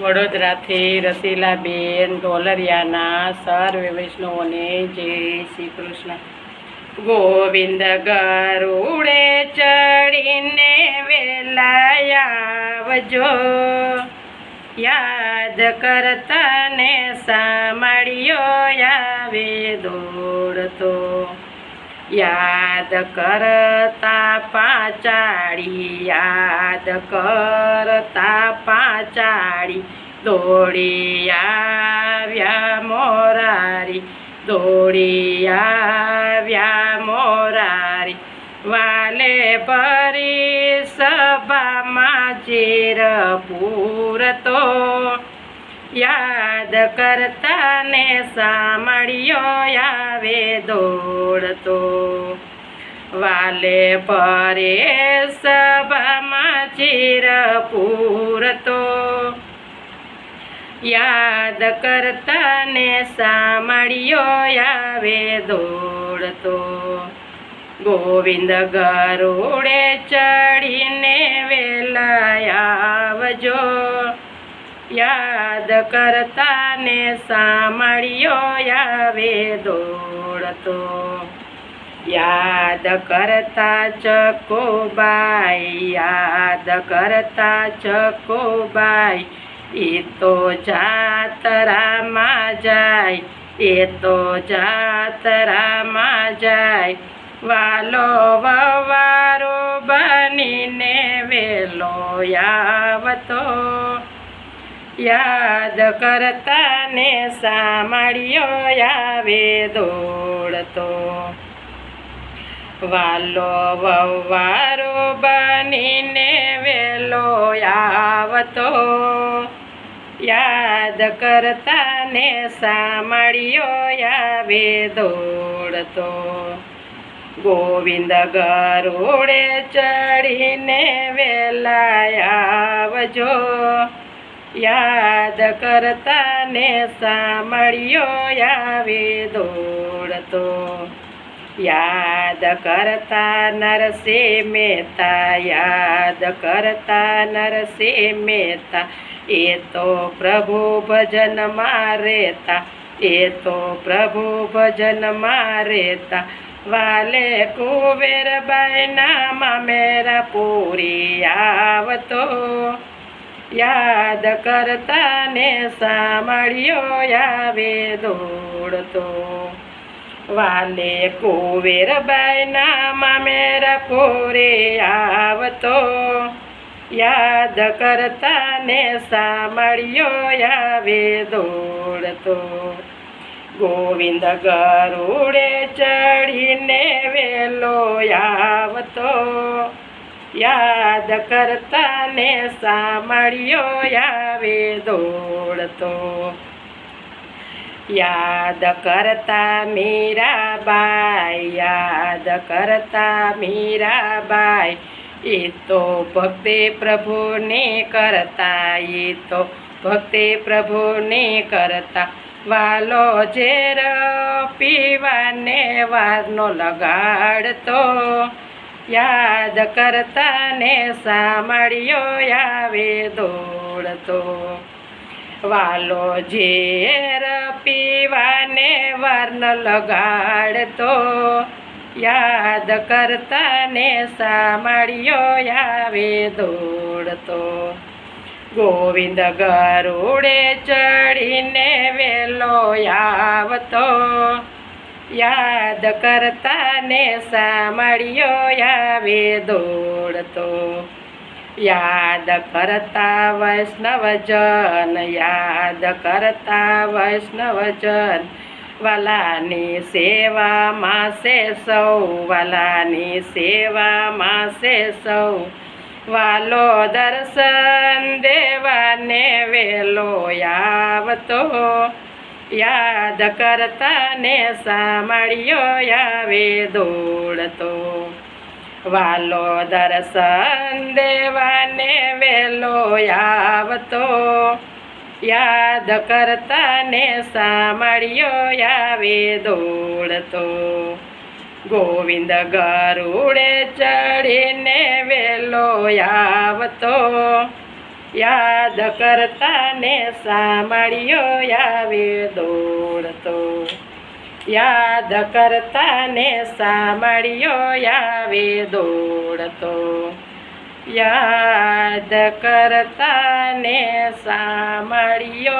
વડોદરાથી રસીલાબેન ઢોલરિયાના સર્વ વૈષ્ણવોને જય શ્રી કૃષ્ણ. ગોવિંદ ગરુડે ચડીને વેલાયાવજો યાદ કરતા ને સાંભળ્યો આવે દોડતો. યાદ કરતા પાચાડી યાદ કરતા પાચાડી દોડી આવ્યા મોરારી, દોડી આવ્યા મોરારી, વાલે ભરી સભામાં ચીર પૂરતો યાદ કરતા ને સાંભળ્યો આવે દોડતો. વાલે પરે સભામાં ચીર પૂરતો યાદ કરતા ને સાંભળ્યો આવે દોડતો. ગોવિંદ ગરુડે ચડીને વેલા આવજો. યાદ કરતા ને સાંભળ્યો આવે દોડતો. યાદ કરતા ચકોબાઈ, યાદ કરતા ચકોબાઈ એ તો જાતરામાં જાય, એ તો જાતરામાં જાય. વાલો વવારો બનીને વેલો આવતો. યાદ કરતા ને સાંભળ્યો આવે દોડતો. વાલો વવારો બનીને વેલો આવતો. યાદ કરતા ને સાંભળ્યો આવે દોડતો. ગોવિંદ ગરોડે ચડીને વેલા આવજો. યાદ કરતા ને સાંભળ્યો આવે દોડતો યાદ કરતા નરસે મહેતા, યાદ કરતા નરસે મહેતા, એ તો પ્રભુ ભજનમાં રહેતા, એ તો પ્રભુ ભજનમાં રહેતા. વાલે કુબેરબાઈના મામેરા પૂરી આવતો. યાદ કરતા ને સાંભળ્યો આવે દોડતો. વાલે કુવેરબાઈના મામેરા પોરે આવતો. યાદ કરતા ને સાંભળ્યો આવે દોડતો. ગોવિંદ ગરુડે ચડીને વેલો આવતો. યાદ કરતા ને સાંભળ્યો આવે દોડતો. યાદ કરતા મીરાબાઈ યાદ કરતા મીરાબાઈ એ તો ભક્તે પ્રભુને કરતા, એ તો ભક્તે પ્રભુને કરતા. વાલો ઝેર પીવાને વારનો લગાડતો. યાદ કરતા ને સાંભળ્યો આવે દોડતો. વાલો ઝેર પીવાને વર્ણ લગાડતો. યાદ કરતા ને સાંભળ્યો આવે દોડતો. ગોવિંદ ગરુડે ચડીને વેલો આવતો. યાદ કરતા ને સાંભળ્યો આવે દોડતો. યાદ કરતા વૈષ્ણવજન, યાદ કરતા વૈષ્ણવજન, વાલાની સેવા માસે સૌ, વાલાની સેવા માસે સૌ. વાલો દર્શન દેવાને વેલો આવતો. યાદ કરતા ને સાંભળ્યો આવે દોડતો. વાલો દર્શન દેવાને વેલો આવતો. યાદ કરતા ને સાંભળ્યો આવે દોડતો. ગોવિંદ ગરુડે ચડીને વેલો આવતો. યાદ કરતા ને સાંભળ્યો આવે દોડતો. યાદ કરતા ને સાંભળ્યો આવે દોડતો. યાદ કરતા ને સાંભળ્યો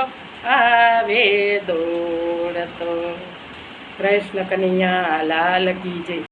આવે દોડતો. કૃષ્ણ કનૈયા, લાલ કી જય.